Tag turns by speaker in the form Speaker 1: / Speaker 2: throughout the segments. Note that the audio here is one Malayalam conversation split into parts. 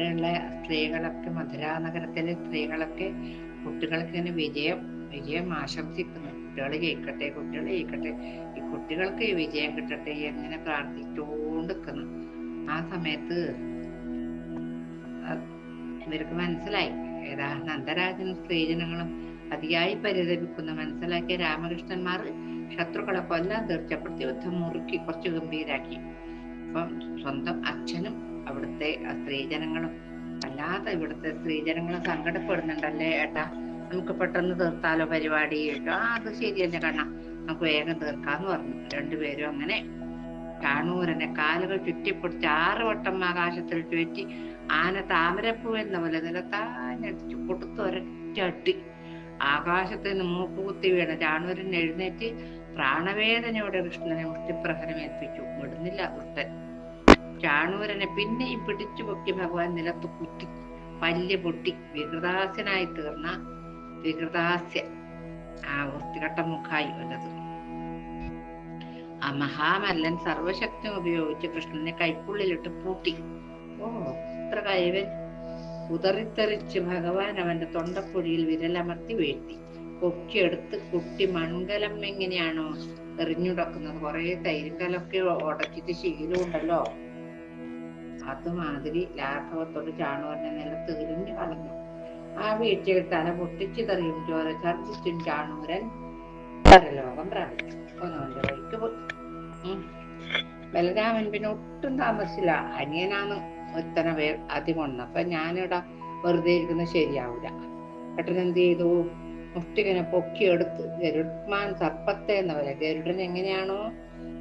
Speaker 1: അവിടെയുള്ള സ്ത്രീകളൊക്കെ മധുരാ നഗരത്തിലെ സ്ത്രീകളൊക്കെ കുട്ടികൾക്ക് ഇങ്ങനെ വിജയം വിജയം ആശംസിക്കുന്നു. കുട്ടികൾ ജയിക്കട്ടെ കുട്ടികൾ ജയിക്കട്ടെ. ഈ കുട്ടികൾക്ക് ഈ വിജയം കിട്ടട്ടെ എങ്ങനെ പ്രാർത്ഥിച്ചുകൊണ്ടിരിക്കുന്നു ആ സമയത്ത് ഇവർക്ക് മനസ്സിലായി. ഏതാ നന്ദരാജനും സ്ത്രീജനങ്ങളും അതിയായി പരിതപിക്കുന്ന. മനസ്സിലാക്കിയ രാമകൃഷ്ണന്മാർ ശത്രുക്കളെ കൊല്ലാൻ തീർച്ചപ്പെടുത്തി യുദ്ധം മുറുക്കി കുറച്ച് ഗംഭീരാക്കി. അപ്പം സ്വന്തം അച്ഛനും അവിടുത്തെ സ്ത്രീജനങ്ങളും. അല്ലാതെ ഇവിടുത്തെ സ്ത്രീജനങ്ങളും സങ്കടപ്പെടുന്നുണ്ടല്ലേ ഏട്ടാ? നമുക്ക് പെട്ടെന്ന് തീർത്താലോ പരിപാടി? ആ അത് ശരി കണ്ണാ. നമുക്ക് വേഗം തീർക്കാന്ന് പറഞ്ഞു. രണ്ടുപേരും അങ്ങനെ കാണൂരനെ കാലുകൾ ചുറ്റിപ്പിടിച്ച് ആറ് വട്ടം ആകാശത്തിൽ ചുറ്റി ആന താമരപ്പൂ എന്ന പോലെ നിലത്താഞ്ഞടിച്ചു കൊടുത്ത് ഒരൊറ്റ അടി. ആകാശത്ത് നിന്ന് മൂക്കുകുത്തി വീണ ചാണൂരൻ എഴുന്നേറ്റ് പ്രാണവേദനയോടെ കൃഷ്ണനെ മുഷ്ടിപ്രഹരം ഏൽപ്പിച്ചു. വിടുന്നില്ല ദുഷ്ടൻ. ചാണൂരനെ പിന്നെയും പിടിച്ചു പൊക്കി ഭഗവാൻ നിലത്ത് കുത്തി. പല്ല് പൊട്ടി. വികൃതാസ്യനായി തീർന്ന വികൃതാസ്യ ആ വൃത്തികെട്ട മുഖായി വല്ലത്. ആ മഹാമല്ലൻ സർവശക്തി ഉപയോഗിച്ച് കൃഷ്ണനെ കൈക്കുള്ളിലിട്ട് പൂട്ടി. ഓ എത്ര കൈവൻ. ഉതറിത്തെറിച്ച് ഭഗവാൻ അവന്റെ തൊണ്ടക്കുഴിയിൽ വിരലമർത്തി വീഴ്ത്തി. പൊക്കിയെടുത്ത് കുട്ടി മൺകലം എങ്ങനെയാണോ എറിഞ്ഞുടക്കുന്നത്. കുറെ തൈരുകലൊക്കെ ഉടച്ചിട്ട് ശീലമുണ്ടല്ലോ. അതുമാതിരി ലാഘവത്തോട് ചാണൂരനെ നിലത്ത് എറിഞ്ഞു കളഞ്ഞു. ആ വീഴ്ചയിൽ തല പൊട്ടിച്ചു തെറിയും ചോര ഛർദിച്ചും ചാണൂരൻ പരലോകം പ്രാപിച്ചു. ഒന്നോന്റെ വഴിക്ക് പോയി. ബലരാമൻ പിന്നെ ഒട്ടും താമസിച്ചില്ല. അനിയനാന്ന് ഒത്തന പേർ ആദ്യം അപ്പൊ ഞാനിവിടെ വെറുതെ ഇരിക്കുന്നത് ശരിയാവൂല. പെട്ടെന്ന് എന്ത് ചെയ്തു? മുട്ടിങ്ങനെ പൊക്കിയെടുത്ത് ഗരുഡ്മാൻ സർപ്പത്തെ എന്ന പോലെ. ഗരുഡൻ എങ്ങനെയാണോ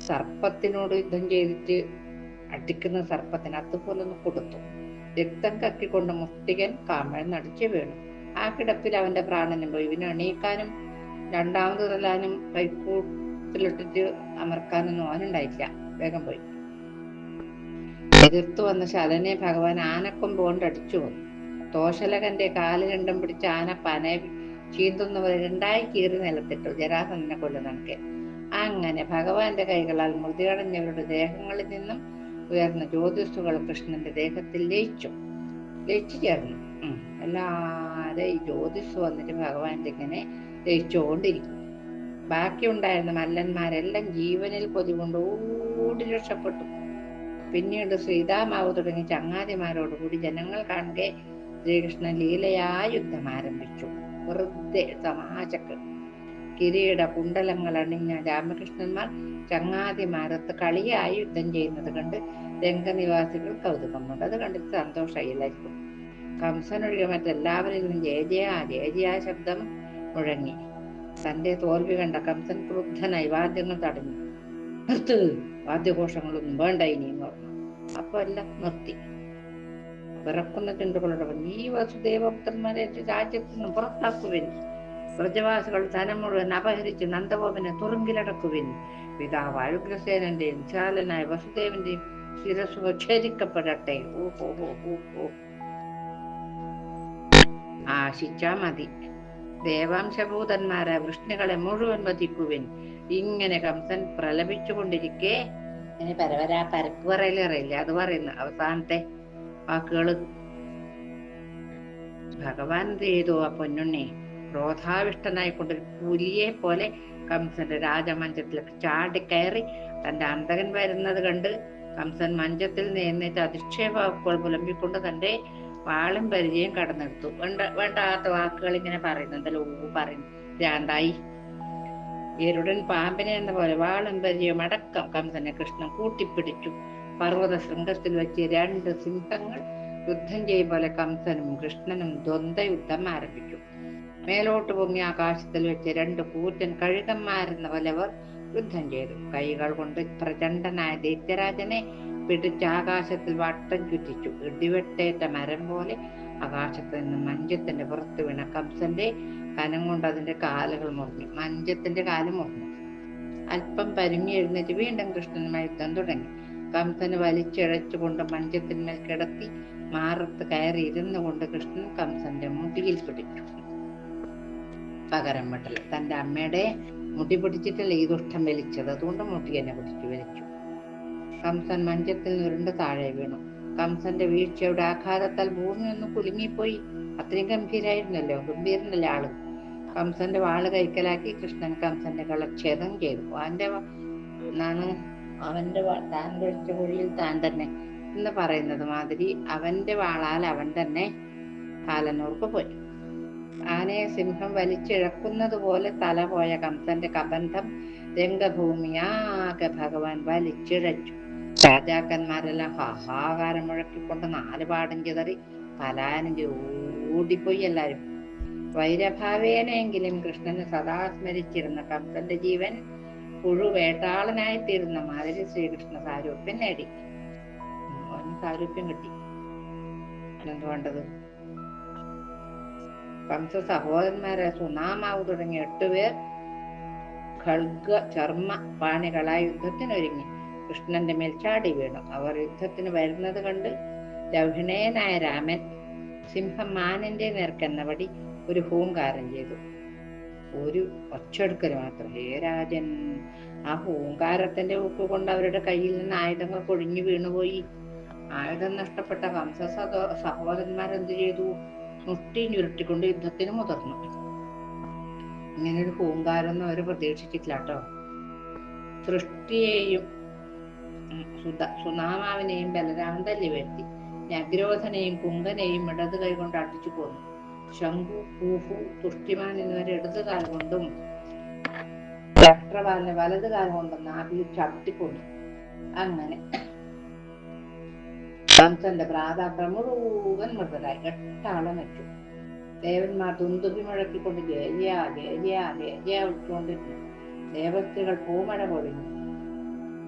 Speaker 1: സർപ്പത്തിനോട് യുദ്ധം ചെയ്തിട്ട് അടിക്കുന്ന സർപ്പത്തിന് അതുപോലെ ഒന്ന് കൊടുത്തു. രക്തം കക്കിക്കൊണ്ട് കാമൻ നടിച്ചു വീണു. ആ കിടപ്പിൽ അവന്റെ പ്രാണനും പോയി ഇവന് എണീക്കാനും രണ്ടാമത് തല്ലാനും കൈക്കൂട്ടിലിട്ടിട്ട് അമർക്കാനൊന്നും അവനുണ്ടായില്ല വേഗം പോയി. എതിർത്തു വന്ന ശലനെ ഭഗവാൻ ആനക്കൊമ്പ് കൊണ്ട് അടിച്ചു വന്നു തോശലകന്റെ കാൽ രണ്ടും പിടിച്ച് ആന പന ചീന്തുന്നവർ രണ്ടായി കീറി നിലത്തിട്ടു. ജരാസനെ കൊല്ലുന്നൊക്കെ അങ്ങനെ ഭഗവാന്റെ കൈകളാൽ മൃതിയടഞ്ഞവരുടെ ദേഹങ്ങളിൽ നിന്നും ഉയർന്ന ജ്യോതിസുകൾ കൃഷ്ണന്റെ ദേഹത്തിൽ ലയിച്ചു. ലയിച്ചു ചേർന്നു. അല്ലാതെ ഈ ജ്യോതിസ് വന്നിട്ട് ഭഗവാന്റെ ഇങ്ങനെ ലയിച്ചുകൊണ്ടിരിക്കും ബാക്കിയുണ്ടായിരുന്ന മല്ലന്മാരെല്ലാം ജീവനിൽ കൊതികൊണ്ട് ഓടി രക്ഷപ്പെട്ടു. പിന്നീട് ശ്രീതാമാവ് തുടങ്ങി ചങ്ങാതിമാരോടുകൂടി ജനങ്ങൾ കാണുകെ ശ്രീകൃഷ്ണ ലീലയാ യുദ്ധം ആരംഭിച്ചു. വെറുതെ തമാശക്ക് കിരീട കുണ്ടലങ്ങൾ അണിഞ്ഞ രാമകൃഷ്ണന്മാർ ചങ്ങാതിമാരത്ത് കളിയായി യുദ്ധം ചെയ്യുന്നത് കണ്ട് രംഗനിവാസികൾ കൗതുകം കൊണ്ട് അത് കണ്ടിട്ട് സന്തോഷമായി എല്ലാവർക്കും കംസനൊഴികെ നിന്നും ജയ ജയ ജയ ജയ ശബ്ദം മുഴങ്ങി. തന്റെ തോൽവി കണ്ട കംസൻ ക്രുദ്ധനായി വാദ്യങ്ങൾ തടഞ്ഞു. നിർത്ത് വാദ്യഘോഷങ്ങളൊന്നും വേണ്ട ഇനിയും പറഞ്ഞു. അപ്പൊ എല്ലാം നിർത്തി. വിറക്കുന്ന ചുണ്ടുകളോടൊപ്പം ഈ വസുദേവപുത്രന്മാരെ രാജ്യത്ത് നിന്ന് പുറത്താക്കുവിൻ. വ്രജവാസികൾ ധനം മുഴുവൻ അപഹരിച്ച് നന്ദഗോപിനെ തുറുങ്കിലടക്കുവിൻ. പിതാവ് അഴുഗ്രസേനന്റെയും ചാലനായ വസുദേവന്റെയും ശിരസ് ഛേദിക്കപ്പെടട്ടെ ഓ ഓ ഓ ഓ ഓ ആശിച്ചാ മതി. ദേവാംശഭൂതന്മാരെ വൃഷ്ണികളെ മുഴുവൻ വധിക്കുവിൻ. ഇങ്ങനെ കംസൻ പ്രലപിച്ചുകൊണ്ടിരിക്കെ. ഇനി പരവരാ പരപ്പ് പറയലറിയില്ല അത് പറയുന്നു അവസാനത്തെ വാക്കുകൾ. ഭഗവാൻ ചെയ്തു ആ പൊന്നുണ്ണി. ക്രോധാവിഷ്ടനായിക്കൊണ്ട് ഒരു പുലിയെ പോലെ കംസന്റെ രാജമഞ്ചത്തിലേക്ക് കയറി തന്റെ അന്തകൻ വരുന്നത് കണ്ട് കംസൻ മഞ്ചത്തിൽ നിന്നിട്ട് അധിക്ഷേപങ്ങൾ പുലമ്പിക്കൊണ്ട് തന്റെ വാളും പരിചയം കടന്നെടുത്തു. വേണ്ട വേണ്ടാത്ത വാക്കുകൾ ഇങ്ങനെ പറയുന്നുണ്ടല്ലോ ഓ പറയുന്നു. ഭ്രാന്തായി എരുടൻ പാമ്പിനെ എന്ന പോലെ വാളും പരിചയം അടക്കം കംസനെ കൃഷ്ണൻ കൂട്ടിപ്പിടിച്ചു. പർവത ശൃംഗത്തിൽ വെച്ച് രണ്ട് സിംഹങ്ങൾ യുദ്ധം ചെയ്യും പോലെ കംസനും കൃഷ്ണനും ദ്വന്ദ്വ യുദ്ധം ആരംഭിച്ചു. മേലോട്ട് പൊങ്ങി ആകാശത്തിൽ വെച്ച് രണ്ട് കൂറ്റൻ കഴുകന്മാരെന്ന പോലെ അവർ യുദ്ധം ചെയ്തു. കൈകൾ കൊണ്ട് പ്രചണ്ഡനായ ദൈത്യരാജനെ പിടിച്ച് ആകാശത്തിൽ വട്ടം ചുറ്റിച്ചു. ഇടിവെട്ടേറ്റ മരം പോലെ ആകാശത്ത് നിന്ന് മഞ്ചത്തിന്റെ പുറത്ത് വീണ കംസന്റെ കനം കൊണ്ട് അതിന്റെ കാലുകൾ മുറിഞ്ഞു. മഞ്ചത്തിന്റെ കാൽ മുറിഞ്ഞു. അല്പം പരുങ്ങി എഴുന്നേറ്റ് വീണ്ടും കൃഷ്ണനുമായി യുദ്ധം തുടങ്ങി. കംസന് വലിച്ചിഴച്ചുകൊണ്ട് മഞ്ചത്തിന്മേൽ കിടത്തി മാറത്ത് കയറി ഇരുന്നു കൊണ്ട് കൃഷ്ണൻ കംസന്റെ മുടിയിൽ പിടിച്ചു. പകരം വെട്ടൽ തന്റെ അമ്മയുടെ മുടി പിടിച്ചിട്ടല്ല ഈ ദുഷ്ടം വലിച്ചത്. അതുകൊണ്ട് മുടി എന്നെ പിടിച്ചു വലിച്ചു. കംസൻ മഞ്ചത്തിൽ നിരുണ്ട് താഴെ വീണു. കംസന്റെ വീഴ്ചയുടെ ആഘാതത്താൽ ഭൂമി ഒന്ന് കുലുങ്ങിപ്പോയി. അത്രയും ഗംഭീരായിരുന്നല്ലോ? ഗംഭീരനല്ല ആൾ? കംസന്റെ വാൾ കൈക്കലാക്കി കൃഷ്ണൻ കംസന്റെ കളച്ഛേദം ചെയ്തു. അവന്റെ എന്നാണ് അവന്റെ താൻ കഴിച്ച കുഴിയിൽ താൻ തന്നെ എന്ന് പറയുന്നത് മാതിരി അവന്റെ വാളാൽ അവൻ തന്നെ കാലനൂർക്ക് പോയി. ആനയെ സിംഹം വലിച്ചിഴക്കുന്നത് പോലെ തല പോയ കംസന്റെ കബന്ധം രംഗഭൂമിയാകെ ഭഗവാൻ വലിച്ചിഴച്ചു. രാജാക്കന്മാരെല്ലാം ഹാഹാകാരം മുഴക്കിക്കൊണ്ട് നാല് പാടം ചിതറി പലായനം ഓടിപ്പോയി എല്ലാരും. വൈരഭാവേനെങ്കിലും കൃഷ്ണനെ സദാ സ്മരിച്ചിരുന്ന കംസന്റെ ജീവൻ പുഴുവേട്ടാളനായിത്തീരുന്ന മാതിരി ശ്രീകൃഷ്ണ സാരൂപ്യം നേടി. സാരൂപ്യം കിട്ടി. എന്ത് കംസ സഹോദരന്മാരെ സുനാമാവ് തുടങ്ങിയ എട്ടുപേർ ഖൽഗ ചർമ്മ പാണികളായി യുദ്ധത്തിനൊരുങ്ങി. കൃഷ്ണന്റെ മേൽ ചാടി വീണു. അവർ യുദ്ധത്തിന് വരുന്നത് കണ്ട് ലൗഹിണേനായ രാമൻ സിംഹം മാനിന്റെ നേർക്കെന്നപടി ഒരു ഹൂങ്കാരം ചെയ്തു. ഒരു ഒച്ചെടുക്കൽ മാത്രം. ഹേ രാജൻ ആ ഹൂങ്കാരത്തിന്റെ ഉപ്പ് കൊണ്ട് അവരുടെ കയ്യിൽ നിന്ന് ആയുധങ്ങൾ കൊഴിഞ്ഞു വീണുപോയി. ആയുധം നഷ്ടപ്പെട്ട സഹോ സഹോദരന്മാരെന്ത് ചെയ്തു? മുട്ടി കൊണ്ട് യുദ്ധത്തിന് മുതിർന്നു. ഒരു ഹൂങ്കാരൊന്നും അവർ പ്രതീക്ഷിച്ചിട്ടില്ല കേട്ടോ സൃഷ്ടിയെയും സുനാമാവിനെയും ബലരാമൻ തല്ലി വരുത്തി. നഗ്രോധനെയും കുങ്കനെയും ഇടത് കൈകൊണ്ട് അടിച്ചു പോന്നു ശംഖു കൂഹു തുഷ്ടിമാൻ എന്നിവരെ ഇടത് കാൽ കൊണ്ടും ചക്രവാലിനെ വലത് കാൽ കൊണ്ടും നാഭിൽ ചവിട്ടിക്കൊണ്ടു അങ്ങനെ കംസന്റെ പ്രാതാപം മുഴുവൻ മൃതരായി. എട്ടാളം വെച്ചു ദേവന്മാർ തുന്തുപി മുഴക്കിക്കൊണ്ട് ജയ ജയ ജയ ജയ വിളിച്ചുകൊണ്ടിരുന്നു. ദേവസ്ത്രീകൾ പൂമഴ പൊഴിഞ്ഞു.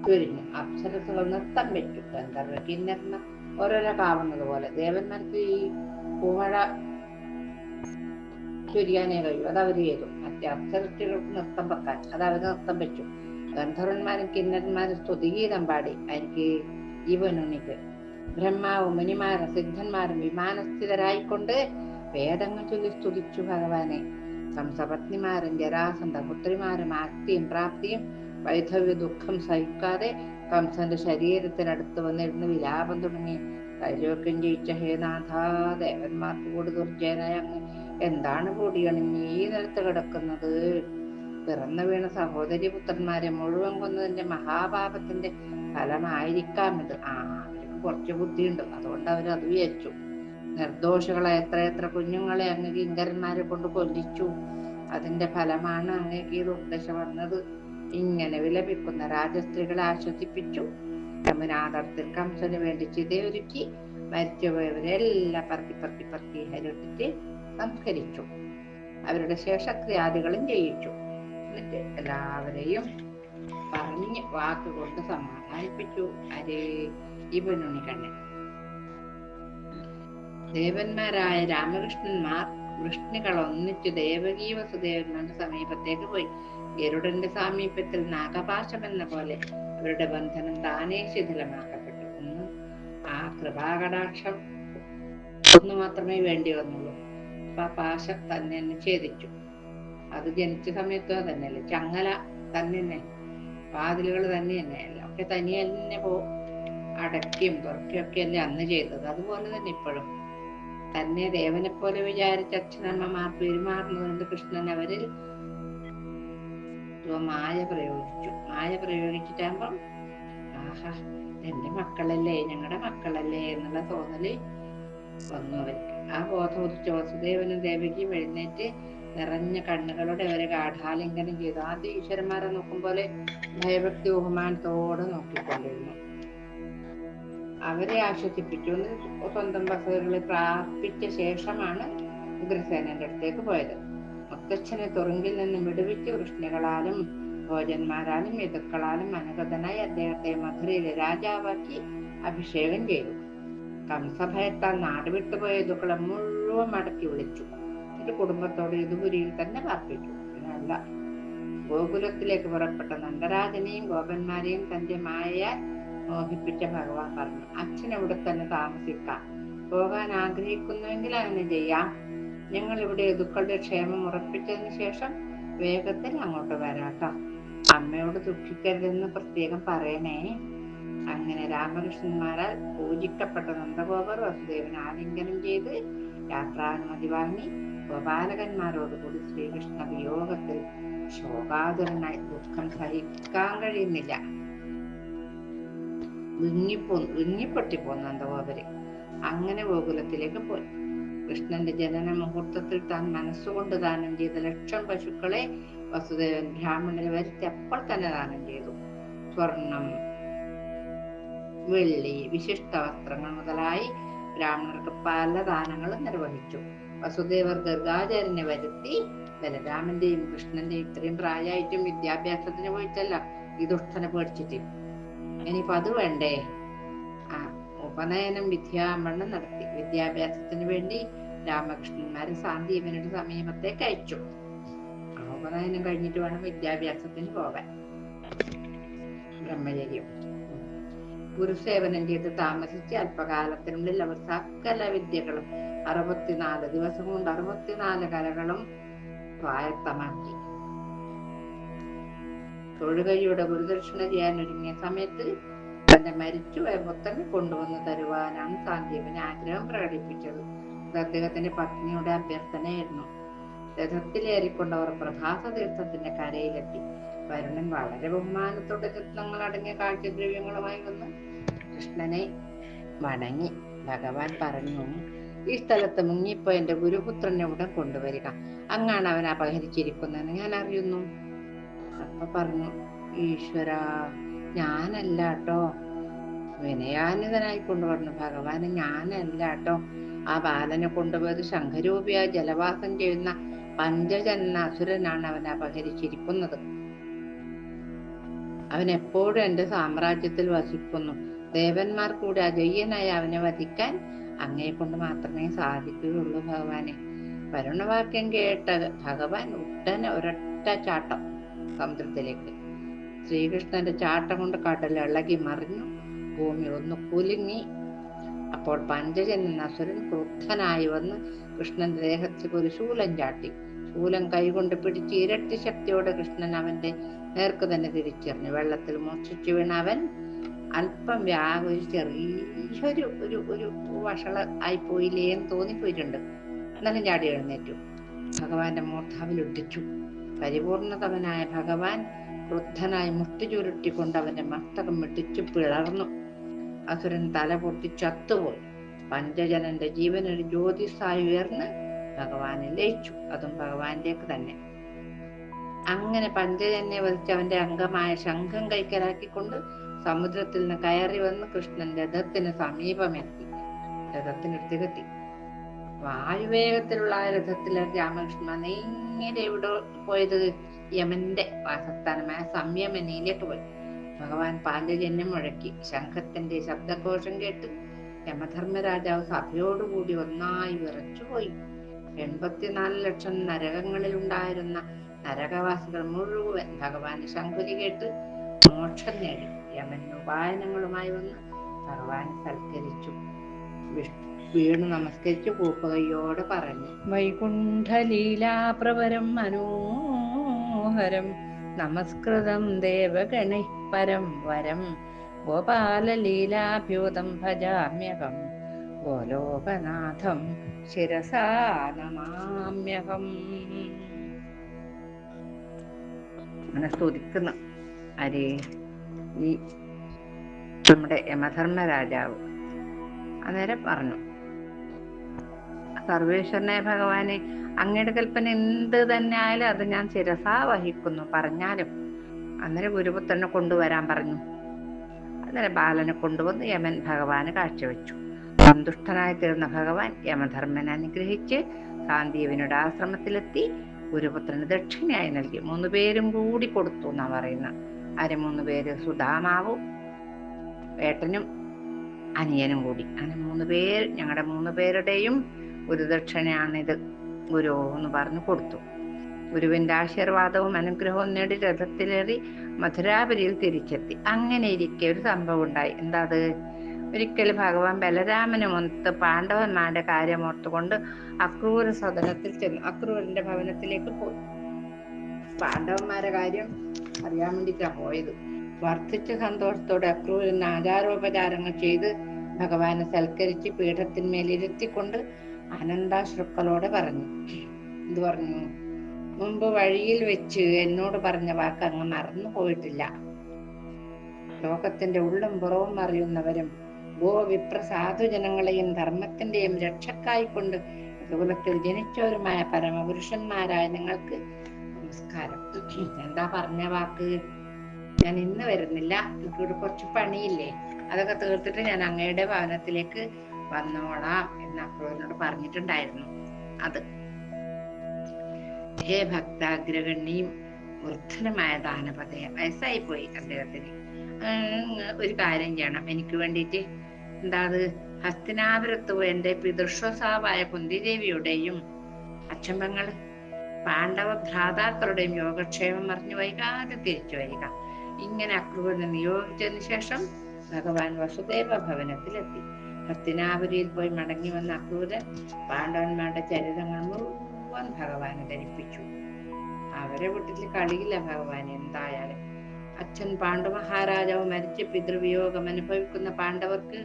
Speaker 1: ചൊരിഞ്ഞു അപ്സരസുകൾ നൃത്തം വെച്ചു. ഗന്ധർവ കിന്നർമ്മ ഓരോരോ കാവുന്നത് പോലെ ദേവന്മാർക്ക് ഈ പൂമഴ ചൊരിയാനേ കഴിയൂ. അത് അവർ ചെയ്തു. മറ്റേ അപ്സരസ്ത്രീകൾക്ക് നൃത്തം വെക്കാൻ. അത് അവർ നൃത്തം വെച്ചു. ഗന്ധർവന്മാരും കിന്നരന്മാരും സ്തുതിഗീതം പാടി. എനിക്ക് ജീവനുണ്ണിക്ക് ബ്രഹ്മാവും മുനിമാരും സിദ്ധന്മാരും വിമാനസ്ഥിതരായിക്കൊണ്ട് വേദങ്ങൾ ചൊല്ലി സ്തുതിച്ചു ഭഗവാനെ. കംസപത്നിമാരും ജരാസന്ധ പുത്രിമാരും ആസ്തിയും പ്രാപ്തിയും വൈധവ്യ ദുഃഖം സഹിക്കാതെ കംസന്റെ ശരീരത്തിനടുത്ത് വന്നിരുന്ന് വിലാപം തുടങ്ങി. ത്രൈലോക്യം ജയിച്ച ഹേനാഥ ദേവന്മാർക്ക് കൂടി ദുർജയനായ അങ്ങ് എന്താണ് കൂടിയണിഞ്ഞ് ഈ നിലത്ത് കിടക്കുന്നത്. പിറന്നു വീണ സഹോദരി പുത്രന്മാരെ മുഴുവൻ കൊന്നതിന്റെ മഹാപാപത്തിന്റെ ഫലമായിരിക്കാം ഇത്. ആ കുറച്ച് ബുദ്ധിയുണ്ട്. അതുകൊണ്ട് അവർ അത് വിചാരിച്ചു. നിർദോഷികളെ എത്ര എത്ര കുഞ്ഞുങ്ങളെ അങ്ങ് കിങ്കരന്മാരെ കൊണ്ട് കൊല്ലിച്ചു. അതിന്റെ ഫലമാണ് അങ്ങേക്ക് ഈ ദുർദശ വന്നത്. ഇങ്ങനെ വിലപിക്കുന്ന രാജസ്ത്രീകളെ ആശ്വസിപ്പിച്ചു. യമുനാതർത്തിൽ കംസന് വേണ്ടി ചിതയൊരുക്കി മരിച്ചുപോയവരെല്ലാം പറക്കി പറക്കി പറക്കി ഹരിട്ടിട്ട് സംസ്കരിച്ചു. അവരുടെ ശേഷക്രിയാദികളും ചെയ്യിച്ചു എന്നിട്ട് എല്ലാവരെയും പറഞ്ഞ് വാക്കുകൊണ്ട് സമാധാനിപ്പിച്ചു. അരേ ഇവനുണ്ണിക്കണ്ണൻ ദേവന്മാരായ രാമകൃഷ്ണന്മാർ വൃഷ്ണികൾ ഒന്നിച്ചു ദേവകീ വസുദേവന്മാരുടെ സമീപത്തേക്ക് പോയി. ഗരുഡന്റെ സാമീപ്യത്തിൽ നാഗപാശം എന്ന പോലെ അവരുടെ ബന്ധനം താനേ ശിഥിലമാക്കപ്പെട്ടു. ഒന്ന് ആ കൃപാകടാക്ഷം ഒന്ന് മാത്രമേ വേണ്ടി വന്നുള്ളൂ. അപ്പൊ പാശം തന്നെ തന്നെ ഛേദിച്ചു. അത് ജനിച്ച സമയത്തും തന്നെയല്ലേ? ചങ്ങല തന്നെ തന്നെ വാതിലുകൾ തന്നെ തന്നെയല്ല? ഒക്കെ തനിയെ തന്നെ പോ അടക്കിയും തുറക്കിയും ഒക്കെ അല്ലേ അന്ന് ചെയ്തത്. അതുപോലെ തന്നെ ഇപ്പോഴും. തന്നെ ദേവനെ പോലെ വിചാരിച്ച അച്ഛനമ്മമാർ പെരുമാറുന്നതുകൊണ്ട് കൃഷ്ണൻ അവരിൽ മായ പ്രയോഗിച്ചു. മായ പ്രയോഗിച്ചിട്ടാകുമ്പം ആഹാ എന്റെ മക്കളല്ലേ ഞങ്ങളുടെ മക്കളല്ലേ എന്നുള്ള തോന്നൽ വന്നു അവർക്ക്. ആ ബോധം ഉദിച്ച വസുദേവനും ദേവകിയും എഴുന്നേറ്റ് നിറഞ്ഞ കണ്ണുകളോടെ അവരെ ഗാഠാലിംഗനം ചെയ്തു. ആദ്യം ഈശ്വരന്മാരെ നോക്കും പോലെ ഭയഭക്തി ബഹുമാനത്തോടെ നോക്കിക്കൊണ്ടിരുന്നു. അവരെ ആശ്വസിപ്പിച്ചു എന്ന് സ്വന്തം ബസുകളിൽ പ്രാർത്ഥിച്ച ശേഷമാണ് ഉഗ്രസേനന്റെ അടുത്തേക്ക് പോയത്. മുത്തച്ഛനെ തുറുങ്കിൽ നിന്ന് വിടുവിച്ച് വൃഷ്ണികളാലും ഭോജന്മാരാലും യതുക്കളാലും അനുഗതനായി അദ്ദേഹത്തെ മധുരയിലെ രാജാവാക്കി അഭിഷേകം ചെയ്തു. കംസഭയത്താൽ നാട് വിട്ടുപോയ യതുക്കളെ മുഴുവൻ മടക്കി വിളിച്ചു. എന്നിട്ട് കുടുംബത്തോട് യദുപുരിയിൽ തന്നെ പാർപ്പിച്ചു. അല്ല ഗോകുലത്തിലേക്ക് പുറപ്പെട്ട നന്ദരാജനെയും ഗോപന്മാരെയും തന്റെ മായ മോഹിപ്പിച്ച ഭഗവാൻ പറഞ്ഞു. അച്ഛൻ ഇവിടെ തന്നെ താമസിക്കാം. പോകാൻ ആഗ്രഹിക്കുന്നുവെങ്കിൽ അങ്ങനെ ചെയ്യാം. ഞങ്ങൾ ഇവിടെ യദുക്കളുടെ ക്ഷേമം ഉറപ്പിച്ചതിന് ശേഷം വേഗത്തിൽ അങ്ങോട്ട് വരാട്ടോ. അമ്മയോട് ദുഃഖിക്കരുതെന്ന് പ്രത്യേകം പറയണേ. അങ്ങനെ രാമകൃഷ്ണന്മാരാൽ പൂജിക്കപ്പെട്ട നന്ദഗോപർ വസുദേവൻ ആലിംഗനം ചെയ്ത് യാത്രാനുമതി വാങ്ങി ഗോപാലകന്മാരോടുകൂടി ശ്രീകൃഷ്ണ വിയോഗത്തിൽ ശോകാതുരനായി ദുഃഖം സഹിക്കാൻ കഴിയുന്നില്ല. വിങ്ങിപ്പോ വിങ്ങിപ്പൊട്ടിപ്പോന്നു നന്ദഗോപര് അങ്ങനെ ഗോകുലത്തിലേക്ക് പോയി. കൃഷ്ണന്റെ ജനന മുഹൂർത്തത്തിൽ താൻ മനസ്സുകൊണ്ട് ദാനം ചെയ്ത ലക്ഷം പശുക്കളെ വസുദേവൻ ബ്രാഹ്മണന് വരുത്തി അപ്പോൾ തന്നെ ദാനം ചെയ്തു. സ്വർണം വെള്ളി വിശിഷ്ട വസ്ത്രങ്ങൾ മുതലായി ബ്രാഹ്മണർക്ക് പല ദാനങ്ങളും നിർവഹിച്ചു. വസുദേവർ ഗർഗാചാര്യനെ വരുത്തി. ബലരാമന്റെയും കൃഷ്ണന്റെയും ഇത്രയും പ്രായമായിട്ടും വിദ്യാഭ്യാസത്തിന് പോയിട്ടല്ല ഈ ദുഷ്ടനെ പേടിച്ചിട്ട്. ഇനിയിപ്പോ അത് വേണ്ടേ? ആ ഉപനയനം വിദ്യാമണ്ണം നടത്തി. വിദ്യാഭ്യാസത്തിന് വേണ്ടി രാമകൃഷ്ണന്മാര് സാന്ദീപനുടെ സമീപത്തേക്ക് അയച്ചു. ആ ഉപനയനം കഴിഞ്ഞിട്ട് വേണം വിദ്യാഭ്യാസത്തിന് പോകാൻ. ബ്രഹ്മചര്യം. ഗുരുസേവനം ചെയ്ത് താമസിച്ച് അല്പകാലത്തിനുള്ളിൽ അവർ സകല വിദ്യകളും അറുപത്തിനാല് ദിവസം കൊണ്ട് അറുപത്തിനാല് കലകളും സ്വായത്തമാക്കി തൊഴുകയുടെ ഗുരുദക്ഷിണ ചെയ്യാൻ ഒരുങ്ങിയ സമയത്ത് തന്റെ മരിച്ചുപോയ പുത്രനെ കൊണ്ടുവന്ന് തരുവാനാണ് സാന്ദീപന് ആഗ്രഹം പ്രകടിപ്പിച്ചത്. ഇത് അദ്ദേഹത്തിന്റെ പത്നിയുടെ അഭ്യർത്ഥനയായിരുന്നു. രഥത്തിലേറിക്കൊണ്ടവർ പ്രഭാസ തീർത്ഥത്തിന്റെ കരയിലെത്തി. വരുണൻ വളരെ ബഹുമാനത്തോടെ രത്നങ്ങൾ അടങ്ങിയ കാഴ്ചദ്രവ്യങ്ങളുമായി വന്ന് കൃഷ്ണനെ വണങ്ങി. ഭഗവാൻ പറഞ്ഞു ഈ സ്ഥലത്ത് മുങ്ങിപ്പോ എന്റെ ഗുരുപുത്രനെ ഉടൻ കൊണ്ടുവരിക. അങ്ങാണ് അവൻ അപഹരിച്ചിരിക്കുന്നതെന്ന് ഞാൻ അറിയുന്നു. അപ്പൊ പറഞ്ഞു ഈശ്വര ഞാനല്ല കേട്ടോ വിനയാനിതനായി കൊണ്ടുവരണം ഭഗവാന് ഞാനല്ല കേട്ടോ ആ ബാലനെ കൊണ്ടുപോയത് ശംഖരൂപിയായി ജലവാസം ചെയ്യുന്ന പഞ്ചജന്ന അസുരനാണ് അവനെ അപഹരിച്ചിരിക്കുന്നത്. അവൻ എപ്പോഴും എന്റെ സാമ്രാജ്യത്തിൽ വസിക്കുന്നു. ദേവന്മാർ കൂടെ അജയ്യനായി അവനെ വധിക്കാൻ അങ്ങയെ കൊണ്ട് മാത്രമേ സാധിക്കുകയുള്ളൂ ഭഗവാനെ. വരുണവാക്യം കേട്ട ഭഗവാൻ ഉടനെ ഒരൊറ്റ ചാട്ടം. സമുദ്രത്തിലേക്ക്. ശ്രീകൃഷ്ണന്റെ ചാട്ടം കൊണ്ട് കടൽ ഇളകി മറിഞ്ഞു. ഭൂമി ഒന്ന് കുലുങ്ങി. അപ്പോൾ പഞ്ചജൻ എന്ന അസുരൻ ക്രുദ്ധനായി വന്ന് കൃഷ്ണന്റെ ദേഹത്തിൽ ഒരു ശൂലം ചാട്ടി. ശൂലം കൈകൊണ്ട് പിടിച്ച് ഇരട്ടി ശക്തിയോടെ കൃഷ്ണൻ അവന്റെ നേർക്ക് തന്നെ തിരിച്ചെറിഞ്ഞു. വെള്ളത്തിൽ മോഷിച്ചു വീണ അവൻ അല്പം വ്യാകുല ചെറിയൊരു ഒരു ഒരു വഷള ആയി പോയില്ലേ എന്ന് തോന്നിപ്പോയിട്ടുണ്ട്. എന്നാലും ചാടി എഴുന്നേറ്റു. ഭഗവാന്റെ മൂർധാവിൽ ഒട്ടിച്ചു പരിപൂർണതവനായ ഭഗവാൻ ക്രുദ്ധനായി മുട്ടി ചുരുട്ടിക്കൊണ്ട് അവന്റെ മസ്തകം വെട്ടിച്ചു പിളർന്നു. അസുരൻ തല പൊട്ടി ചത്തുപോയി. പഞ്ചജനന്റെ ജീവൻ ഒരു ജ്യോതിസായി ഉയർന്ന് ഭഗവാനെ ലയിച്ചു. അതും ഭഗവാന്റേക്ക് തന്നെ. അങ്ങനെ പഞ്ചജനെ വധിച്ച് അവന്റെ അംഗമായ ശംഖം കൈക്കലാക്കിക്കൊണ്ട് സമുദ്രത്തിൽ നിന്ന് കയറി വന്ന് കൃഷ്ണൻ രഥത്തിന് സമീപമെത്തി. രഥത്തിനടുത്തേക്കെത്തി വായുവേഗത്തിലുള്ള ആ രഥത്തിൽ രാമകൃഷ്ണ നേരെ ഇവിടെ പോയത് യമന്റെ വാസസ്ഥാനമായ സംയമനിയിലേക്ക് പോയി. ഭഗവാൻ പാഞ്ചജന്യം മുഴക്കി. ശംഖത്തിന്റെ ശബ്ദഘോഷം കേട്ട് യമധർമ്മരാജാവ് സഭയോടുകൂടി ഒന്നായി വിറച്ചുപോയി. എൺപത്തിനാല് ലക്ഷം നരകങ്ങളിൽ ഉണ്ടായിരുന്ന നരകവാസികൾ മുഴുവൻ ഭഗവാന്റെ ശംഖുലി കേട്ട് മോക്ഷം നേടി. യമൻ ഉപായനങ്ങളുമായി വന്ന് ഭഗവാൻ സൽക്കരിച്ചു. വിഷ്ണു വീണു നമസ്കരിച്ചു പൂപ്പകയോടെ പറഞ്ഞു. വൈകുണ്ഠലീലാപ്രവരം മനോഹരം നമസ്കൃതം ദേവഗണി പരം വരം. ഗോപാലലീലാഭ്യൂതം ഭജാമ്യഹം ഗോലോകനാഥം ശിരസാ നമാമ്യഹം. അങ്ങനെ സ്തുതിക്കുന്നു അരേ ഈ നമ്മുടെ യമധർമ്മ രാജാവ് അന്നേരം പറഞ്ഞു. സർവേശ്വരനെ ഭഗവാനെ അങ്ങയുടെ കൽപ്പന എന്ത് തന്നെ ആയാലും അത് ഞാൻ ശിരസാ വഹിക്കുന്നു പറഞ്ഞാലും. അന്നേരം ഗുരുപുത്രനെ കൊണ്ടുവരാൻ പറഞ്ഞു. അന്നേരം ബാലനെ കൊണ്ടുവന്ന് യമൻ ഭഗവാന് കാഴ്ചവെച്ചു. സന്തുഷ്ടനായി തീർന്ന ഭഗവാൻ യമധർമ്മനെ അനുഗ്രഹിച്ച് സാന്ദീപനുടെ ആശ്രമത്തിലെത്തി ഗുരുപുത്രന് ദക്ഷിണയായി നൽകി. മൂന്ന് പേരും കൂടി കൊടുത്തു എന്നാ പറയുന്ന ആര് മൂന്ന് പേര് സുധാമാവും ഏട്ടനും അനിയനും കൂടി. അങ്ങനെ മൂന്ന് പേര് ഞങ്ങളുടെ മൂന്ന് പേരുടെയും ഗുരുദക്ഷിണയാണിത് ഗുരു എന്ന് പറഞ്ഞു കൊടുത്തു. ഗുരുവിന്റെ ആശീർവാദവും അനുഗ്രഹവും നേടി രഥത്തിലേറി മധുരാപുരിയിൽ തിരിച്ചെത്തി. അങ്ങനെ ഇരിക്കെ ഒരു സംഭവം ഉണ്ടായി. എന്താ അത്? ഒരിക്കൽ ഭഗവാൻ ബലരാമനുമൊത്ത് പാണ്ഡവന്മാരുടെ കാര്യം ഓർത്തുകൊണ്ട് അക്രൂര സദനത്തിൽ ചെന്നു. അക്രൂരന്റെ ഭവനത്തിലേക്ക് പോയി. പാണ്ഡവന്മാരുടെ കാര്യം അറിയാൻ വേണ്ടിട്ടാ പോയത്. വർദ്ധിച്ച സന്തോഷത്തോടെ അക്രൂരൻ ആചാരോപചാരങ്ങൾ ചെയ്ത് ഭഗവാനെ സൽക്കരിച്ച് പീഠത്തിന്മേൽ ആനന്ദാശ്രുക്കളോടെ പറഞ്ഞു. എന്ത് പറഞ്ഞു മുമ്പ് വഴിയിൽ വെച്ച് എന്നോട് പറഞ്ഞ വാക്ക് അങ്ങ് മറന്നു പോയിട്ടില്ല. ലോകത്തിന്റെ ഉള്ളും പുറവും അറിയുന്നവരും ഗോ വിപ്ര സാധുജനങ്ങളെയും ധർമ്മത്തിന്റെയും രക്ഷക്കായിക്കൊണ്ട് ലോകത്തിൽ ജനിച്ചവരുമായ പരമപുരുഷന്മാരായ നിങ്ങൾക്ക് നമസ്കാരം. എന്താ പറഞ്ഞ വാക്ക്? ഞാൻ ഇന്ന് വരുന്നില്ല. എനിക്കിവിടെ കുറച്ച് പണിയില്ലേ? അതൊക്കെ തീർത്തിട്ട് ഞാൻ അങ്ങയുടെ ഭവനത്തിലേക്ക് വന്നോളാം എന്ന് അക്രൂരനോട് പറഞ്ഞിട്ടുണ്ടായിരുന്നു. അത്. ഹേ ഭക്താഗ്രഗണ്യും വൃദ്ധനമായ ദാനപതയെ വയസ്സായി പോയി അദ്ദേഹത്തിന് ഒരു കാര്യം ചെയ്യണം. എനിക്ക് വേണ്ടിയിട്ട് എന്താ അത്? ഹസ്തിനാപുരത്ത് എന്റെ പിതൃശ്വസാവായ കുന്തിദേവിയുടെയും അച്ഛമ്പങ്ങൾ പാണ്ഡവ ഭ്രാതാക്കളുടെയും യോഗക്ഷേമം അറിഞ്ഞു വൈകാതെ തിരിച്ചു വരിക. ഇങ്ങനെ അക്രൂരനെ നിയോഗിച്ചതിന് ശേഷം ഭഗവാൻ വസുദേവ ഭവനത്തിലെത്തി. ഹസ്തിനാപുരിയിൽ പോയി മടങ്ങി വന്ന അക്രൂരൻ പാണ്ഡവന്മാരുടെ ചരിതങ്ങൾ മുഴുവൻ ഭഗവാനെ ധരിപ്പിച്ചു. അവരെ വീട്ടിൽ കളിയില്ല ഭഗവാൻ എന്തായാലും. അച്ഛൻ പാണ്ഡു മഹാരാജാവ് മരിച്ച് പിതൃവിയോഗം അനുഭവിക്കുന്ന പാണ്ഡവർക്ക്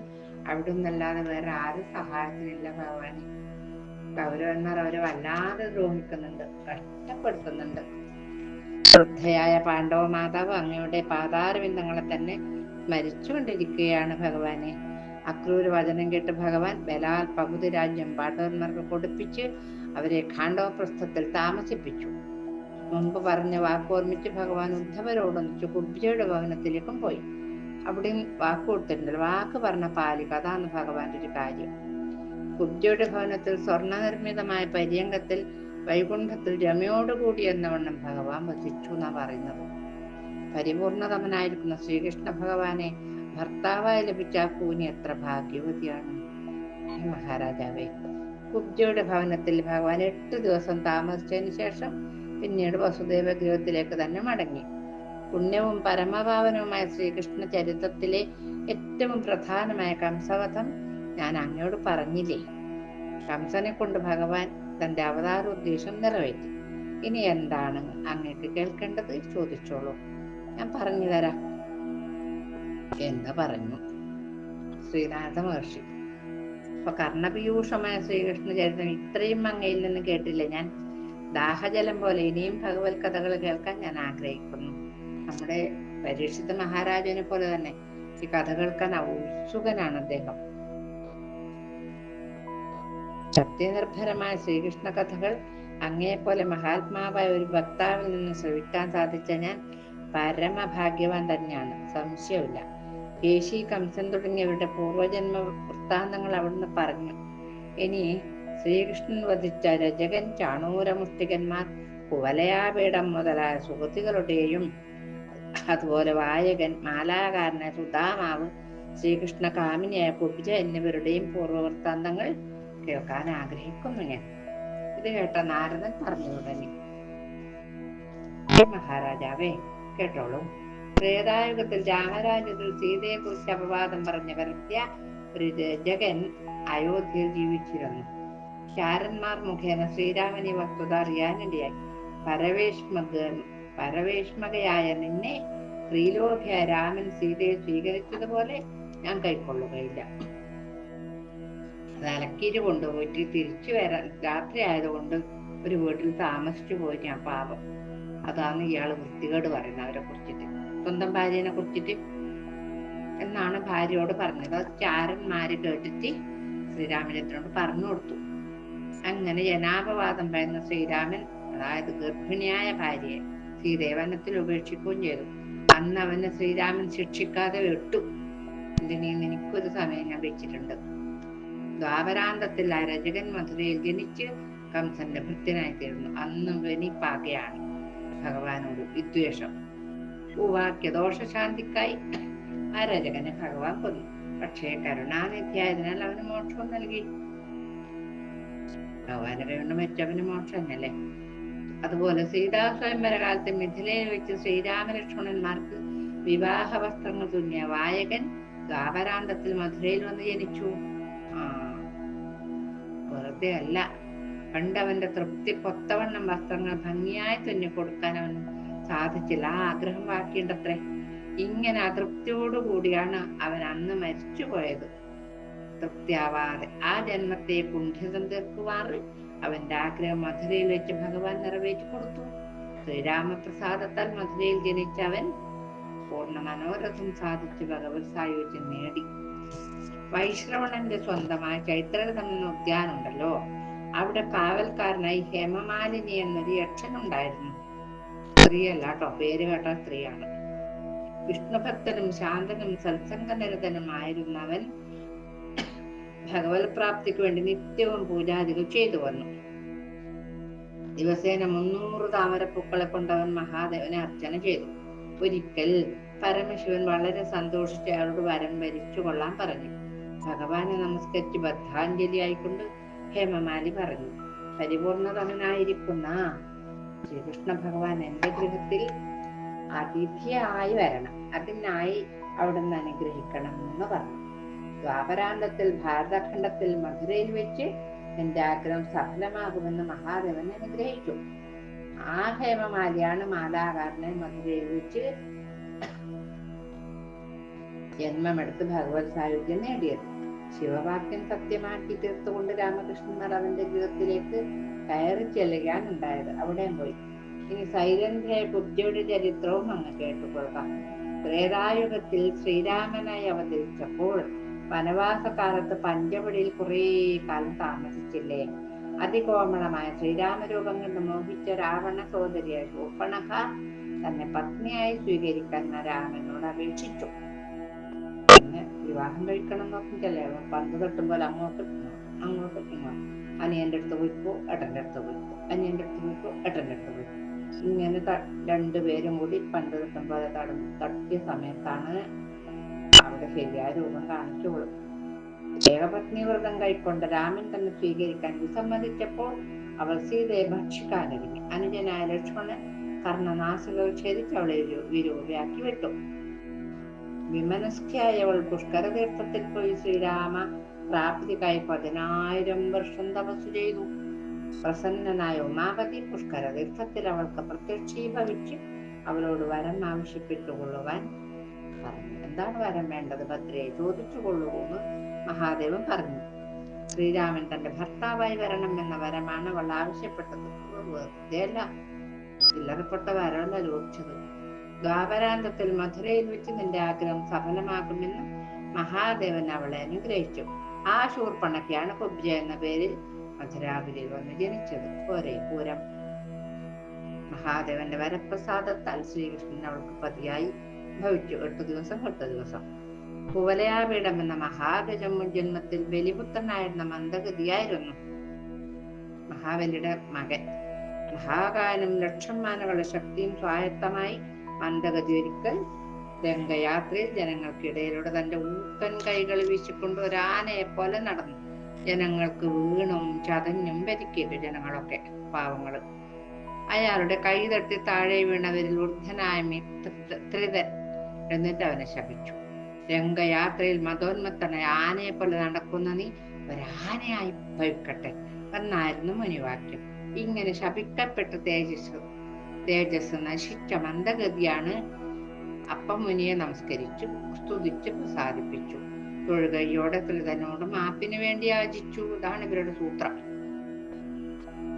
Speaker 1: അവിടെ നിന്നല്ലാതെ വേറെ ആരും സഹായത്തിനില്ല ഭഗവാനെ. കൗരവന്മാർ അവരെ വല്ലാതെ ദ്രോഹിക്കുന്നുണ്ട് കഷ്ടപ്പെടുത്തുന്നുണ്ട്. വൃദ്ധയായ പാണ്ഡവ മാതാവ് അങ്ങയുടെ പാതാരവിന്ദങ്ങളെ തന്നെ സ്മരിച്ചുകൊണ്ടിരിക്കുകയാണ് ഭഗവാനെ. അക്രൂര വചനം കേട്ട് ഭഗവാൻ ബലാൽ പകുതി രാജ്യം പാണ്ഡവന്മാർക്ക് കൊടുപ്പിച്ച് അവരെ ഖാണ്ഡവപ്രസ്ഥത്തിൽ താമസിപ്പിച്ചു. മുമ്പ് പറഞ്ഞ വാക്കോർമ്മിച്ച് ഭഗവാൻ ഉദ്ധവരോടൊന്നിച്ച് കുബ്ജയുടെ ഭവനത്തിലേക്കും പോയി. അവിടെയും വാക്ക് കൊടുത്തിട്ടുണ്ട് വാക്ക് പറഞ്ഞ പാലിക അതാണ് ഭഗവാന്റെ ഒരു കാര്യം. കുബ്ജയുടെ ഭവനത്തിൽ സ്വർണനിർമ്മിതമായ പര്യങ്കത്തിൽ വൈകുണ്ഠത്തിൽ രമയോടുകൂടി എന്നവണ്ണം ഭഗവാൻ വസിച്ചു എന്നാ പറയുന്നത്. പരിപൂർണതമനായിരിക്കുന്ന ശ്രീകൃഷ്ണ ഭഗവാനെ ഭർത്താവായി ലഭിച്ച ആ കൂനി എത്ര ഭാഗ്യവതിയാണ്? മഹാരാജാവേ കുബ്ജയുടെ ഭവനത്തിൽ ഭഗവാൻ എട്ട് ദിവസം താമസിച്ചതിന് ശേഷം പിന്നീട് വസുദേവ ഗൃഹത്തിലേക്ക് തന്നെ മടങ്ങി. പുണ്യവും പരമഭാവനവുമായ ശ്രീകൃഷ്ണ ചരിത്രത്തിലെ ഏറ്റവും പ്രധാനമായ കംസവധം ഞാൻ അങ്ങയോട് പറഞ്ഞില്ലേ? കംസനെ കൊണ്ട് ഭഗവാൻ തന്റെ അവതാര ഉദ്ദേശം നിറവേറ്റി. ഇനി എന്താണ് അങ്ങേക്ക് കേൾക്കേണ്ടത്? ചോദിച്ചോളൂ. ഞാൻ പറഞ്ഞു തരാം എന്ന് പറഞ്ഞു. ശ്രീനാഥ മഹർഷി. അപ്പൊ കർണപീയൂഷമായ ശ്രീകൃഷ്ണ ചരിത്രം ഇത്രയും അങ്ങയിൽ നിന്ന് കേട്ടില്ല ഞാൻ? ദാഹജലം പോലെ ഇനിയും ഭഗവത് കഥകൾ കേൾക്കാൻ ഞാൻ ആഗ്രഹിക്കുന്നു. നമ്മുടെ പരീക്ഷിത മഹാരാജനെ പോലെ തന്നെ ഈ കഥ കേൾക്കാൻ ഉത്സുകനാണ് അദ്ദേഹം. സത്യനിർഭരമായ ശ്രീകൃഷ്ണ കഥകൾ അങ്ങേപോലെ മഹാത്മാവായ ഒരു ഭക്താവിൽ നിന്ന് ശ്രവിക്കാൻ സാധിച്ച ഞാൻ പരമഭാഗ്യവാൻ തന്നെയാണ്. സംശയമില്ല കേശി കംസൻ തുടങ്ങിയവരുടെ പൂർവജന്മ വൃത്താന്തങ്ങൾ അവിടുന്ന് പറഞ്ഞു. ഇനി ശ്രീകൃഷ്ണൻ വധിച്ച രജകൻ ചാണൂരമുഷ്ടികന്മാർ കുവലയാപീഠം മുതലായ സുഹൃത്തുക്കളുടെയും അതുപോലെ വായകൻ മാലാകാരനെ സുധാമാവ് ശ്രീകൃഷ്ണ കാമിനിയായ കുബ്ജ എന്നിവരുടെയും പൂർവവൃത്താന്തങ്ങൾ കേൾക്കാൻ ആഗ്രഹിക്കുന്നു ഞാൻ. ഇത് കേട്ട നാരദൻ പറഞ്ഞു തുടങ്ങി. "ഹേ മഹാരാജാവേ കേട്ടോളൂ. ത്രേതായുഗത്തിൽ രാമരാജ്യത്തിൽ സീതയെ കുറിച്ച് അപവാദം പറഞ്ഞ വരത്യ ഒരു രജകൻ അയോധ്യയിൽ ജീവിച്ചിരുന്നു. ചാരന്മാർ മുഖേന ശ്രീരാമനെ വസ്തുത അറിയാനിടയായി. പരവേഷ്മക പരവേഷ്മകയായ നിന്നെ ശ്രീലോഭ്യ രാമൻ സീതയെ സ്വീകരിച്ചതുപോലെ ഞാൻ കൈക്കൊള്ളുകയില്ല. അത് അലക്കീര് കൊണ്ടുപോയിട്ട് തിരിച്ചു വരാൻ രാത്രി ആയതുകൊണ്ട് ഒരു വീട്ടിൽ താമസിച്ചു പോയി ഞാൻ പാപം അതാണ് ഇയാൾ വൃത്തികേട് പറയുന്നത് അവരെ കുറിച്ചിട്ട് സ്വന്തം ഭാര്യനെ കുറിച്ചിട്ട് എന്നാണ് ഭാര്യയോട് പറഞ്ഞത്. ചാരന്മാര് കേട്ടിട്ട് ശ്രീരാമചന്ദ്രനോട് പറഞ്ഞു കൊടുത്തു. അങ്ങനെ ജനാപവാദം പറയുന്ന ശ്രീരാമൻ അതായത് ഗർഭിണിയായ ഭാര്യയെ ശ്രീദേവനത്തിൽ ഉപേക്ഷിക്കുകയും ചെയ്തു. അന്ന് അവനെ ശ്രീരാമൻ ശിക്ഷിക്കാതെ വിട്ടു. ഇതിനെ എനിക്കൊരു സമയം ഞാൻ വെച്ചിട്ടുണ്ട്. ദ്വാപരാന്തത്തിൽ ആ രചകൻ മധുരയിൽ ജനിച്ച് കംസന്റെ ഭൃത്യനായി തീർന്നു അന്നും വെനിപ്പാകയാണ് ഭഗവാനോട് വിദ്വേഷം. ഉവാക്യ ദോഷശാന്തിക്കായി ആ രചകനെ ഭഗവാൻ കൊന്നു. പക്ഷേ കരുണാനിധിയായതിനാൽ അവന് മോക്ഷവും നൽകി. ഭഗവാന്റെ കൈകൊണ്ട് മറ്റവന് മോക്ഷം അല്ലേ അതുപോലെ സീതാ സ്വയംവര കാലത്ത് മിഥിലയിൽ വെച്ച് ശ്രീരാമലക്ഷ്മണന്മാർക്ക് വിവാഹ വസ്ത്രങ്ങൾ തുന്നിയ വായകൻ ദ്വാപരാന്തത്തിൽ മധുരയിൽ വന്ന് ജനിച്ചു. ആ വെറുതെ അല്ല. പണ്ടവന്റെ തൃപ്തി കൊത്തവണ്ണം വസ്ത്രങ്ങൾ ഭംഗിയായി തുന്നി കൊടുക്കാൻ അവന് സാധിച്ചില്ല. ആ ആഗ്രഹം ബാക്കിയുണ്ടത്രേ ഇങ്ങനെ അതൃപ്തിയോടുകൂടിയാണ് അവൻ അന്ന് മരിച്ചുപോയത്. തൃപ്തിയാവാതെ ആ ജന്മത്തെ കുണ്ഠിതം തീർക്കുവാറ് അവന്റെ ആഗ്രഹം മധുരയിൽ വെച്ച് ഭഗവാൻ നിറവേറ്റി കൊടുത്തു. ശ്രീരാമപ്രസാദത്താൽ മധുരയിൽ ജനിച്ച അവൻ പൂർണ മനോരഥം സാധിച്ച് ഭഗവത് സായുജ്യം നേടി. വൈശ്രവണന്റെ സ്വന്തമായ ചൈത്രരഥം എന്ന ഉദ്യാനുണ്ടല്ലോ. അവിടെ കാവൽക്കാരനായി ഹേമമാലിനി എന്നൊരു യക്ഷനുണ്ടായിരുന്നു. സ്ത്രീയല്ല കേട്ടോ പേര് കേട്ട സ്ത്രീയാണ്. വിഷ്ണുഭക്തനും ശാന്തനും സത്സംഗനിരതനുമായിരുന്നവൻ ഭഗവത് പ്രാപ്തിക്ക് വേണ്ടി നിത്യവും പൂജാദികൾ ചെയ്തു വന്നു. ദിവസേന മുന്നൂറ് താമരപ്പൂക്കളെ കൊണ്ടവൻ മഹാദേവനെ അർച്ചന ചെയ്തു. ഒരിക്കൽ പരമശിവൻ വളരെ സന്തോഷിച്ച് അയാളോട് വരം വരിച്ചു കൊള്ളാൻ പറഞ്ഞു. ഭഗവാനെ നമസ്കരിച്ച് ബദ്ധാഞ്ജലി ആയിക്കൊണ്ട് ഹേമമാലി പറഞ്ഞു. പരിപൂർണതമനായിരിക്കുന്ന ശ്രീകൃഷ്ണ ഭഗവാൻ എന്റെ ഗൃഹത്തിൽ അതിഥിയായി വരണം. അതിനായി അവിടുന്ന് അനുഗ്രഹിക്കണം എന്ന് പറഞ്ഞു. ദ്വാപരാന്തത്തിൽ ഭാരതഖണ്ഡത്തിൽ മധുരയിൽ വെച്ച് എന്റെ ആഗ്രഹം സഫലമാകുമെന്ന് മഹാദേവൻ അനുഗ്രഹിച്ചു. ആ ഹേമമാലിയാണ് മാലാകാരനെ മധുരയിൽ വെച്ച് ജന്മമെടുത്ത് ഭഗവത് സായുജ്യം നേടിയത്. ശിവവാക്യം സത്യമാക്കി തീർത്തുകൊണ്ട് രാമകൃഷ്ണൻ അവന്റെ ഗൃഹത്തിലേക്ക് കയറി ചെല്ലുകയാണുണ്ടായത്. അവിടെയും പോയി. ഇനി സൈലന്റായ ബുദ്ധിയുടെ ചരിത്രവും അങ്ങ് കേട്ടുകൊള്ളാം ത്രേതായുഗത്തിൽ ശ്രീരാമനായി അവതരിച്ചപ്പോൾ വനവാസകാലത്ത് പഞ്ചവടിയിൽ കുറേ കാലം താമസിച്ചില്ലേ? അതികോമളമായ ശ്രീരാമരൂപം കണ്ട് മോഹിച്ച രാവണ സോദരിയായ ശൂർപ്പണഖ തന്നെ പത്നിയായി സ്വീകരിക്കാൻ രാമനോട് അപേക്ഷിച്ചു. വിവാഹം കഴിക്കണം എന്നൊക്കെയല്ലേ പന്ത് തട്ടുമ്പോൾ അങ്ങോട്ട് അങ്ങോട്ട് ഇങ്ങോട്ട് അനിയന്റെ അടുത്ത് പോയിക്കോ ഏട്ടന്റെ അടുത്ത് പോയിക്കോ അനിയന്റെ അടുത്ത് പോയിക്കോ ഏട്ടന്റെ അടുത്ത് പോയിക്കോ. ഇങ്ങനെ രണ്ടുപേരും കൂടി പന്ത് തട്ടുമ്പോൾ അത് തട്ടിയ സമയത്താണ് അവിടെ ശരിയായ രൂപം കാണിച്ചോളും ഏകപത്നി വ്രതം കൈക്കൊണ്ട് രാമൻ തന്നെ സ്വീകരിക്കാൻ വിസമ്മതിച്ചപ്പോൾ അവൾ സീതയെ ഭക്ഷിക്കാനൊരുങ്ങി. അനുജനായ ലക്ഷ്മണൻ കർണനാശകൾ ഛേദിച്ച് അവളെ വിരൂപയാക്കി വിട്ടു. വിമനസ്കയായവൾ പുഷ്കര തീർത്ഥത്തിൽ പോയി ശ്രീരാമ പ്രാപ്തിക്കായി പതിനായിരം വർഷം തപസ് ചെയ്തു. പ്രസന്നനായ ഉമാപതി പുഷ്കര തീർത്ഥത്തിൽ അവൾക്ക് പ്രത്യക്ഷീഭവിച്ച് അവളോട് വരം ആവശ്യപ്പെട്ടുകൊള്ളുവാൻ പറഞ്ഞു. എന്താണ് വരം വേണ്ടത് ഭദ്രയെ ചോദിച്ചു കൊള്ളുവെന്ന് മഹാദേവൻ പറഞ്ഞു. ശ്രീരാമൻ തന്റെ ഭർത്താവായി വരണം എന്ന വരമാണ് അവൾ ആവശ്യപ്പെട്ടത്. വെറുതെയല്ല ചില്ലറപ്പെട്ട വരമല്ല ചോദിച്ചത്. ദ്വാപരാന്തത്തിൽ മധുരയിൽ വെച്ച് നിന്റെ ആഗ്രഹം സഫലമാകുമെന്ന് മഹാദേവൻ അവളെ അനുഗ്രഹിച്ചു. ആ ശൂർപ്പണയ്ക്കാണ് കുബ്ജ എന്ന പേരിൽ മധുരാപുരിയിൽ വന്ന് ജനിച്ചത്. ഒരേ പൂരം. മഹാദേവന്റെ വരപ്രസാദത്താൽ ശ്രീകൃഷ്ണൻ അവൾക്ക് പതിയായി. ഭവിച്ചു എട്ട് ദിവസം എട്ട് ദിവസം. കുവലയാപീഠം എന്ന മഹാഗജം ജന്മത്തിൽ ബലിപുത്രനായിരുന്ന മന്ദഗതിയായിരുന്നു മഹാബലിയുടെ മകൻ. മഹാകാലം ലക്ഷന്മാനകളുടെ ശക്തിയും സ്വായത്തമായി മന്ദഗതി ഒരിക്കൽ രംഗയാത്രയിൽ ജനങ്ങൾക്കിടയിലൂടെ തന്റെ ഊക്കൻ കൈകൾ വീശിക്കൊണ്ട് ഒരു ആനയെ പോലെ നടന്നു. ജനങ്ങൾക്ക് വീണും ചതഞ്ഞും പരിക്കേറ്റു ജനങ്ങളൊക്കെ പാവങ്ങൾ. അയാളുടെ കൈ തട്ടി താഴെ വീണവരിൽ വൃദ്ധനായ ത്രിതൻ എന്നിട്ട് അവനെ ശപിച്ചു. രംഗയാത്രയിൽ മതോന്മത്തനായ ആനയെ പോലെ നടക്കുന്ന നീ ഒരാനയായി ഭവിക്കട്ടെ എന്നായിരുന്നു മുനിവാക്യം. ഇങ്ങനെ ശപിക്കപ്പെട്ട തേജസ് തേജസ് നശിച്ച മന്ദഗതിയാണ് അപ്പം മുനിയെ നമസ്കരിച്ചു സ്തുതിച്ച് പ്രസാദിപ്പിച്ചു. തൊഴുകയോടെ ത്രിതനോട് മാപ്പിന് വേണ്ടി യാചിച്ചു. ഇതാണ് ഇവരുടെ സൂത്രം.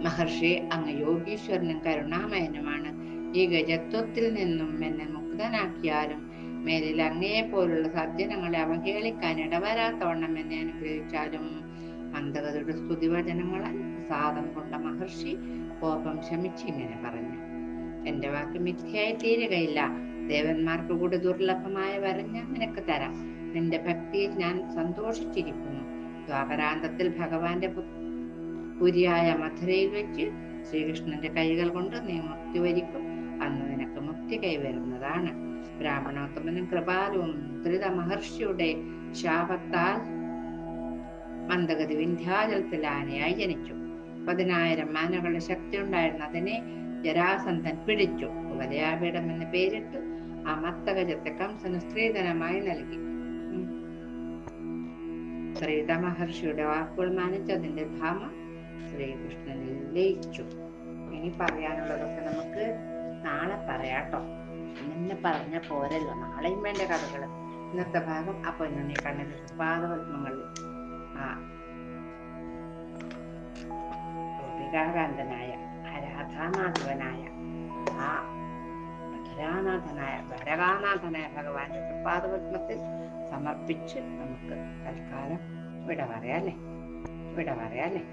Speaker 1: മഹർഷി അങ്ങ് യോഗീശ്വരനും കരുണാമയനുമാണ്. ഈ ഗജത്വത്തിൽ നിന്നും എന്നെ മുക്തനാക്കിയാലും മേലിൽ അങ്ങയെ പോലുള്ള സജ്ജനങ്ങളെ അവഹേളിക്കാൻ ഇടവരാത്തവണ്ണം എന്നെ അനുഗ്രഹിച്ചാലും മന്ദഗതിയുടെ സ്തുതിവചനങ്ങളാൽ സാധം കൊണ്ട മഹർഷി കോപം ശമിച്ച് ഇങ്ങനെ പറഞ്ഞു. എന്റെ വാക്ക് മിഥ്യയായി തീരുകയില്ല. ദേവന്മാർക്ക് കൂടി ദുർലഭമായ വരം ഞാൻ നിനക്ക് തരാം. നിന്റെ ഭക്തിയിൽ ഞാൻ സന്തോഷിച്ചിരിക്കുന്നു. ദ്വാപരാന്തത്തിൽ ഭഗവാന്റെ പുരിയായ മധുരയിൽ വെച്ച് ശ്രീകൃഷ്ണന്റെ കൈകൾ കൊണ്ട് നീ മുക്തി വരിക്കും. അന്ന് നിനക്ക് മുക്തി കൈവരുന്നതാണ്. ബ്രാഹ്മണോത്തമനും കൃപാലുവും ത്രിത മഹർഷിയുടെ ശാപത്താൽ മന്ദഗതി വിന്ധ്യാചലത്തിൽ ആനയായി ജനിച്ചു. പതിനായിരം മാനകളുടെ ശക്തി ഉണ്ടായിരുന്ന അതിനെ ജരാസന്ധൻ പിടിച്ചു. ഉപലയാപീഠം എന്ന് പേരിട്ട് ആ മത്തകജത്തെ കംസന് സ്ത്രീധനമായി നൽകി ശ്രീത മഹർഷിയുടെ വാക്കുകൾ മാനിച്ചതിന്റെ ധാമ ശ്രീകൃഷ്ണനിൽ ലയിച്ചു. ഇനി പറയാനുള്ളതൊക്കെ നമുക്ക് നാളെ പറയാട്ടോ ഇന്ന് പറഞ്ഞ പോരല്ലോ. നാളെയും വേണ്ട കഥകൾ ഇന്നത്തെ ഭാഗം അപ്പൊ ഇന്നെ കണ്ണിൽ പാദപത്മങ്ങളിൽ ആ. ഗോപികാകാന്തനായ ആ ആ മധുരാനാഥനായ ദ്വാരകാനാഥനായ ഭഗവാന്റെ തൃപ്പാദപത്മത്തിൽ സമർപ്പിച്ച് നമുക്ക് തൽക്കാലം ഇവിടെ പറയാല്ലേ ഇവിടെ പറയാല്ലേ